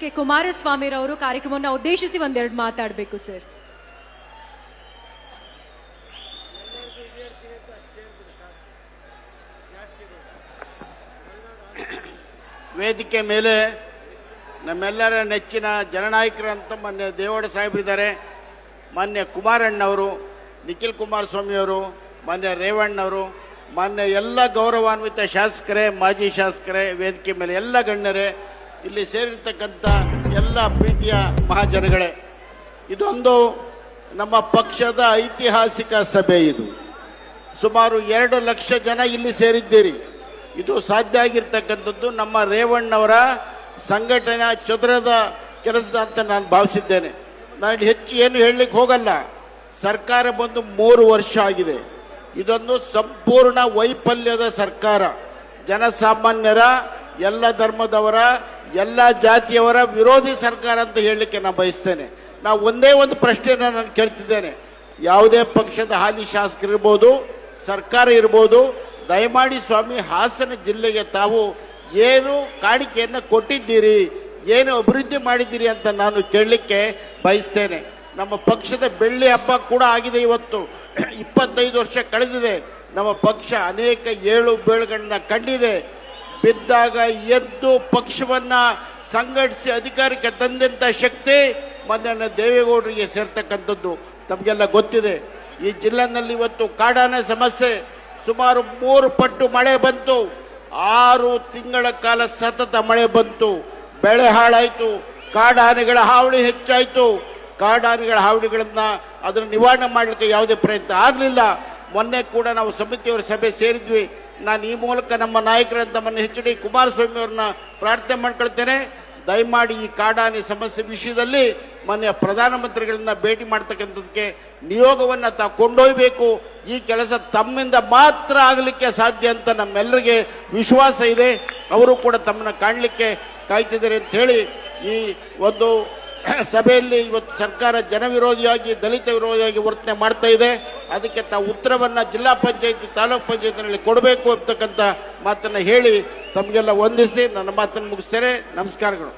K Kumaraswamy ರವರು ಕಾರ್ಯಕ್ರಮವನ್ನು ಉದ್ದೇಶಿಸಿ ಒಂದೆರಡು ಮಾತಾಡಬೇಕು, ಸರ್. ವೇದಿಕೆ ಮೇಲೆ ನಮ್ಮೆಲ್ಲರ ನೆಚ್ಚಿನ ಜನನಾಯಕರಂತ ಮೊನ್ನೆ ದೇವೇಗೌಡ ಸಾಹೇಬರಿದ್ದಾರೆ ಮೊನ್ನೆ ಕುಮಾರಣ್ಣವರು, ನಿಖಿಲ್ ಕುಮಾರಸ್ವಾಮಿಯವರು ಮೊನ್ನೆ ರೇವಣ್ಣವರು ಮೊನ್ನೆ ಎಲ್ಲ ಗೌರವಾನ್ವಿತ ಶಾಸಕರೇ, ಮಾಜಿ ಶಾಸಕರೇ, ವೇದಿಕೆ ಮೇಲೆ ಎಲ್ಲ ಗಣ್ಯರೇ ಇಲ್ಲಿ ಸೇರಿರ್ತಕ್ಕಂಥ ಎಲ್ಲ ಪ್ರೀತಿಯ ಮಹಾಜನಗಳೇ, ಇದೊಂದು ನಮ್ಮ ಪಕ್ಷದ ಐತಿಹಾಸಿಕ ಸಭೆ ಇದು. ಸುಮಾರು ಎರಡು ಲಕ್ಷ ಜನ ಇಲ್ಲಿ ಸೇರಿದ್ದೀರಿ. ಇದು ಸಾಧ್ಯ ಆಗಿರ್ತಕ್ಕಂಥದ್ದು ನಮ್ಮ ರೇವಣ್ಣವರ ಸಂಘಟನಾ ಚದುರದ ಕೆಲಸದ ಅಂತ ನಾನು ಭಾವಿಸಿದ್ದೇನೆ. ನಾನು ಹೆಚ್ಚು ಏನು ಹೇಳಲಿಕ್ಕೆ ಹೋಗಲ್ಲ. ಸರ್ಕಾರ ಬಂದು ಮೂರು ವರ್ಷ ಆಗಿದೆ. ಇದೊಂದು ಸಂಪೂರ್ಣ ವೈಫಲ್ಯದ ಸರ್ಕಾರ. ಜನಸಾಮಾನ್ಯರ ಎಲ್ಲ ಧರ್ಮದವರ, ಎಲ್ಲ ಜಾತಿಯವರ ವಿರೋಧಿ ಸರ್ಕಾರ ಅಂತ ಹೇಳಲಿಕ್ಕೆ ನಾನು ಬಯಸ್ತೇನೆ. ನಾವು ಒಂದೇ ಒಂದು ಪ್ರಶ್ನೆಯನ್ನು ನಾನು ಕೇಳ್ತಿದ್ದೇನೆ. ಯಾವುದೇ ಪಕ್ಷದ ಹಾಲಿ ಶಾಸಕರಿರ್ಬೋದು ಸರ್ಕಾರ ಇರ್ಬೋದು, ದಯಮಾಡಿ ಸ್ವಾಮಿ, ಹಾಸನ ಜಿಲ್ಲೆಗೆ ತಾವು ಏನು ಕಾಣಿಕೆಯನ್ನು ಕೊಟ್ಟಿದ್ದೀರಿ, ಏನು ಅಭಿವೃದ್ಧಿ ಮಾಡಿದ್ದೀರಿ ಅಂತ ನಾನು ಕೇಳಲಿಕ್ಕೆ ಬಯಸ್ತೇನೆ. ನಮ್ಮ ಪಕ್ಷದ ಬೆಳ್ಳಿ ಹಬ್ಬ ಕೂಡ ಆಗಿದೆ ಇವತ್ತು. ಇಪ್ಪತ್ತೈದು ವರ್ಷ ಕಳೆದಿದೆ. ನಮ್ಮ ಪಕ್ಷ ಅನೇಕ ಏಳು ಬೇಳುಗಳನ್ನ ಕಂಡಿದೆ. ಬಿದ್ದಾಗ ಎದ್ದು ಪಕ್ಷವನ್ನ ಸಂಘಟಿಸಿ ಅಧಿಕಾರಕ್ಕೆ ತಂದಂತ ಶಕ್ತಿ ಮೊನ್ನೆ ದೇವೇಗೌಡರಿಗೆ ಸೇರ್ತಕ್ಕಂಥದ್ದು. ತಮಗೆಲ್ಲ ಗೊತ್ತಿದೆ. ಈ ಜಿಲ್ಲೆನಲ್ಲಿ ಇವತ್ತು ಕಾಡಾನೆ ಸಮಸ್ಯೆ. ಸುಮಾರು ಮೂರು ಪಟ್ಟು ಮಳೆ ಬಂತು. ಆರು ತಿಂಗಳ ಕಾಲ ಸತತ ಮಳೆ ಬಂತು. ಬೆಳೆ ಹಾಳಾಯಿತು. ಕಾಡಾನೆಗಳ ಹಾವಳಿ ಹೆಚ್ಚಾಯಿತು. ಕಾಡಾನೆಗಳ ಹಾವಳಿಗಳನ್ನು ಅದನ್ನು ನಿವಾರಣೆ ಮಾಡಲಿಕ್ಕೆ ಯಾವುದೇ ಪ್ರಯತ್ನ ಆಗಲಿಲ್ಲ. ಮೊನ್ನೆ ಕೂಡ ನಾವು ಸಮಿತಿಯವರ ಸಭೆ ಸೇರಿದ್ವಿ. ನಾನು ಈ ಮೂಲಕ ನಮ್ಮ ನಾಯಕರಂತ ಮೊನ್ನೆ ಎಚ್ ಡಿ ಕುಮಾರಸ್ವಾಮಿ ಅವ್ರನ್ನ ಪ್ರಾರ್ಥನೆ ಮಾಡ್ಕೊಳ್ತೇನೆ. ದಯಮಾಡಿ ಈ ಕಾಡಾನೆ ಸಮಸ್ಯೆ ವಿಷಯದಲ್ಲಿ ಮನೆಯ ಪ್ರಧಾನಮಂತ್ರಿಗಳನ್ನ ಭೇಟಿ ಮಾಡ್ತಕ್ಕಂಥದಕ್ಕೆ ನಿಯೋಗವನ್ನ ತಾವು ಕೊಂಡೊಯ್ಬೇಕು. ಈ ಕೆಲಸ ತಮ್ಮಿಂದ ಮಾತ್ರ ಆಗಲಿಕ್ಕೆ ಸಾಧ್ಯ ಅಂತ ನಮ್ಮೆಲ್ಲರಿಗೆ ವಿಶ್ವಾಸ ಇದೆ. ಅವರು ಕೂಡ ತಮ್ಮನ್ನ ಕಾಣಲಿಕ್ಕೆ ಕಾಯ್ತಿದ್ದಾರೆ ಅಂತ ಹೇಳಿ ಈ ಒಂದು ಸಭೆಯಲ್ಲಿ ಇವತ್ತು ಸರ್ಕಾರ ಜನವಿರೋಧಿಯಾಗಿ, ದಲಿತ ವಿರೋಧಿಯಾಗಿ ವರ್ತನೆ ಮಾಡ್ತಾ ಇದೆ. ಅದಕ್ಕೆ ತಾವು ಉತ್ತರವನ್ನು ಜಿಲ್ಲಾ ಪಂಚಾಯತ್, ತಾಲೂಕ್ ಪಂಚಾಯತ್ನಲ್ಲಿ ಕೊಡಬೇಕು ಅಂತಕ್ಕಂಥ ಮಾತನ್ನ ಹೇಳಿ ತಮಗೆಲ್ಲ ವಂದಿಸಿ ನನ್ನ ಮಾತನ್ನು ಮುಗಿಸ್ತೇನೆ ನಮಸ್ಕಾರಗಳು.